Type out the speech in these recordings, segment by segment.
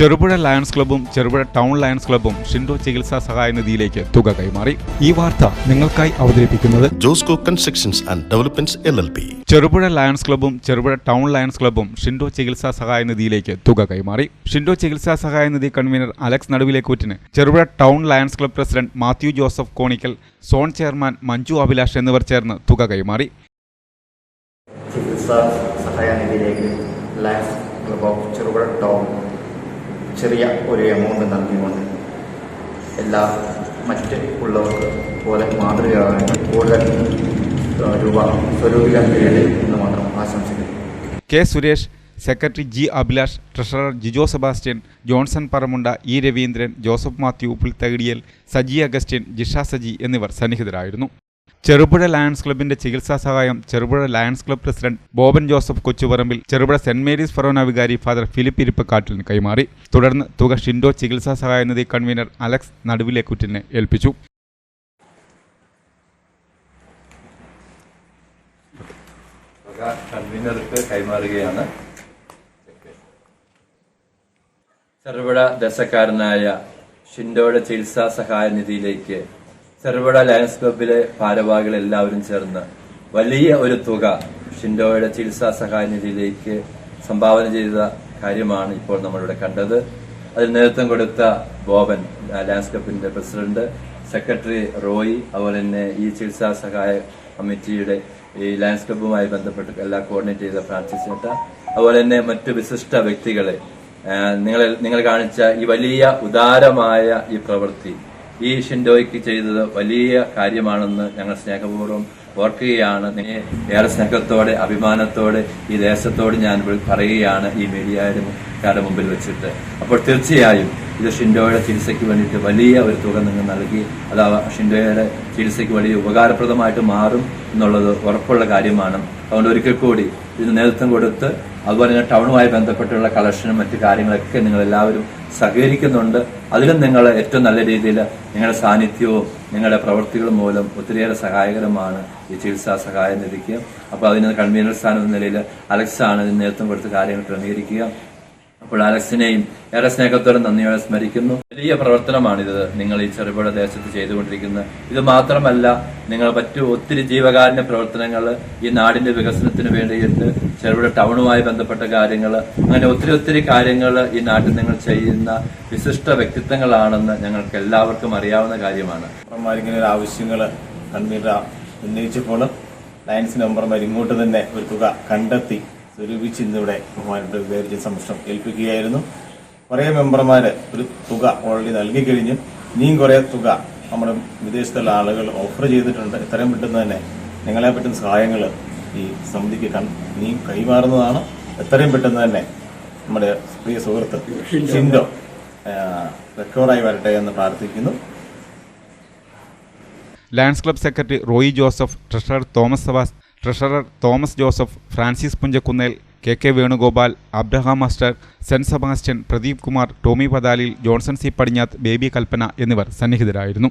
Cherupuzha lions ക്ലബ്ബും Cherupuzha town lions ക്ലബ്ബും ഷിൻഡോ ചികിത്സാ സഹായ നിധിയിലേക്ക് തുക കൈമാറി. ഈ വാർത്ത നിങ്ങൾക്കായി അവതരിപ്പിക്കുന്നത് Josco constructions and developments L L P. Cherupuzha Lions ക്ലബ്ബും Cherupuzha town lions ക്ലബ്ബും ഷിൻഡോ ചികിത്സാ സഹായ നിധിയിലേക്ക് തുക കൈമാറി. ഷിൻഡോ ചികിത്സാ സഹായ നിധി convener Alex നടുവിലേക്കൂറ്റിന് Cherupuzha town Lions club president Mathew Joseph Konikkal zone chairman Manju Abhilash എന്നിവർ ചേർന്ന് തുക കൈമാറി. ചികിത്സാ സഹായനിധിയിലേക്ക് Lions club of Cherupuzha town ചെറിയ ഒരു എമൗണ്ട് നൽകിക്കൊണ്ട് എല്ലാ മറ്റ് ഉള്ളവർക്ക് പോലെ മാതൃകയാകാൻ കൂടുതൽ രൂപ സ്വരൂപിക്കാൻ കഴിയട്ടെ എന്ന് മാത്രം ആശംസിക്കുന്നു. K Suresh secretary G Abhilash treasurer Jijo Sebastian Johnson Paramunda E Raveendran Joseph Mathew Pulthakidiyil Saji Augustine Jisha Saji എന്നിവർ സന്നിഹിതരായിരുന്നു. ചെറുപുഴ ലയൺസ് ക്ലബിന്റെ ചികിത്സാ സഹായം Cherupuzha Lions club president Boban Joseph Kochuparambil Cherupuzha saint Mary's forane വികാരി father Philip ഇരിപ്പക്കാട്ടിലിന് കൈമാറി. തുടർന്ന് തുക ഷിൻഡോ ചികിത്സാ സഹായ നിധി കൺവീനർ അലക്സ് നടുവിലേക്കുറ്റിനെ ഏൽപ്പിച്ചു. കൺവീനർക്ക് കൈമാറുകയാണ്. ചെറുപുഴ ദശക്കാരനായ ഷിൻഡോയുടെ ചികിത്സാ സഹായ നിധിയിലേക്ക് ചെറുപുഴ ലയൺസ് ക്ലബിലെ ഭാരവാഹികൾ എല്ലാവരും ചേർന്ന് വലിയ ഒരു തുക ഷിൻഡോയുടെ ചികിത്സാ സഹായ നിധിയിലേക്ക് സംഭാവന ചെയ്ത കാര്യമാണ് ഇപ്പോൾ നമ്മളിവിടെ കണ്ടത്. അതിൽ നേതൃത്വം കൊടുത്ത ബോബൻ ലയൻസ് ക്ലബിന്റെ പ്രസിഡന്റ് സെക്രട്ടറി റോയി അതുപോലെ തന്നെ ഈ ചികിത്സാ സഹായ കമ്മിറ്റിയുടെ ഈ ലയൺസ് ക്ലബ്ബുമായി ബന്ധപ്പെട്ട് എല്ലാം കോർഡിനേറ്റ് ചെയ്ത ഫ്രാൻസിസ് ചേട്ട അതുപോലെ തന്നെ മറ്റു വിശിഷ്ട വ്യക്തികളെ നിങ്ങൾ നിങ്ങൾ കാണിച്ച ഈ വലിയ ഉദാരമായ ഈ പ്രവൃത്തി ഈ ഷിൻഡോയ്ക്ക് ചെയ്തത് വലിയ കാര്യമാണെന്ന് ഞങ്ങൾ സ്നേഹപൂർവം ഓർക്കുകയാണ്. ഏറെ സ്നേഹത്തോടെ അഭിമാനത്തോടെ ഈ ദേശത്തോട് ഞാൻ പറയുകയാണ് ഈ മീഡിയയുടെ മുമ്പിൽ വെച്ചിട്ട്. അപ്പോൾ തീർച്ചയായും ഇത് ഷിൻഡോയുടെ ചികിത്സയ്ക്ക് വേണ്ടിയിട്ട് വലിയ ഒരു തുക നിങ്ങൾ നൽകി അത് ഷിൻഡോയുടെ ചികിത്സയ്ക്ക് വലിയ ഉപകാരപ്രദമായിട്ട് മാറും എന്നുള്ളത് ഉറപ്പുള്ള കാര്യമാണ്. അതുകൊണ്ട് ഒരിക്കൽ കൂടി ഇതിന് നേതൃത്വം കൊടുത്ത് അതുപോലെ തന്നെ ടൗണുമായി ബന്ധപ്പെട്ടുള്ള കളക്ഷനും മറ്റു കാര്യങ്ങളൊക്കെ നിങ്ങൾ എല്ലാവരും സഹകരിക്കുന്നുണ്ട്. അതിലും നിങ്ങൾ ഏറ്റവും നല്ല രീതിയിൽ നിങ്ങളുടെ സാന്നിധ്യവും നിങ്ങളുടെ പ്രവൃത്തികളും മൂലം ഒത്തിരിയേറെ സഹായകരമാണ് ഈ ചികിത്സാ സഹായം നിധിക്ക് അപ്പോൾ അതിന് കൺവീനർ സ്ഥാനം എന്ന നിലയിൽ അലക്സ് ആണ് ഇതിന് നേതൃത്വം കൊടുത്ത് കാര്യങ്ങൾ ക്രമീകരിക്കുക. അപ്പോൾ അലക്സിനെയും ഏറെ സ്നേഹത്തോടെ നന്ദിയോടെ സ്മരിക്കുന്നു. വലിയ പ്രവർത്തനമാണിത് നിങ്ങൾ ഈ ചെറുപുഴ ദേശത്ത് ചെയ്തുകൊണ്ടിരിക്കുന്നത് ഇത് മാത്രമല്ല നിങ്ങൾ മറ്റു ഒത്തിരി ജീവകാരുണ്യ പ്രവർത്തനങ്ങൾ ഈ നാടിന്റെ വികസനത്തിന് വേണ്ടിയിട്ട് ചെറുപുഴ ടൗണുമായി ബന്ധപ്പെട്ട കാര്യങ്ങൾ അങ്ങനെ ഒത്തിരി ഒത്തിരി കാര്യങ്ങൾ ഈ നാട്ടിൽ നിങ്ങൾ ചെയ്യുന്ന വിശിഷ്ട വ്യക്തിത്വങ്ങളാണെന്ന് ഞങ്ങൾക്ക് എല്ലാവർക്കും അറിയാവുന്ന കാര്യമാണ്. ആവശ്യങ്ങൾ കൺവീനർ ഉന്നയിച്ചപ്പോൾ ലയൻസ് മെമ്പർമാർ ഇങ്ങോട്ട് തന്നെ ഒരു തുക കണ്ടെത്തി. സ്വരൂപിച്ച് ഇന്നിവിടെ ബഹുമാനപ്പെട്ട വികാരിച്ച സംരക്ഷണം ഏൽപ്പിക്കുകയായിരുന്നു. കുറേ മെമ്പർമാർ ഒരു തുക ഓൾറെഡി നൽകി കഴിഞ്ഞു ഇനിയും കുറേ തുക നമ്മുടെ വിദേശത്തുള്ള ആളുകൾ ഓഫർ ചെയ്തിട്ടുണ്ട്. എത്രയും പെട്ടെന്ന് തന്നെ നിങ്ങളെ പറ്റുന്ന സഹായങ്ങൾ ഈ സമിതിക്ക് ഇനിയും കൈമാറുന്നതാണ്. എത്രയും പെട്ടെന്ന് തന്നെ നമ്മുടെ പ്രിയ സുഹൃത്ത് ഷിൻഡോ റെക്കോർഡായി വരട്ടെ എന്ന് പ്രാർത്ഥിക്കുന്നു. Lions club secretary Roy Joseph treasurer Thomas Sabas treasurer Thomas Joseph Francis Punchakkunnel K K Venugopal Abraham master saint Sebastian Pradeep Kumar Tomy Pathalil Johnson C Padinjath Baby Kalpana എന്നിവർ സന്നിഹിതരായിരുന്നു.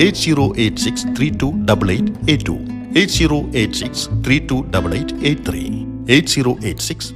8086 328882, 8086 8086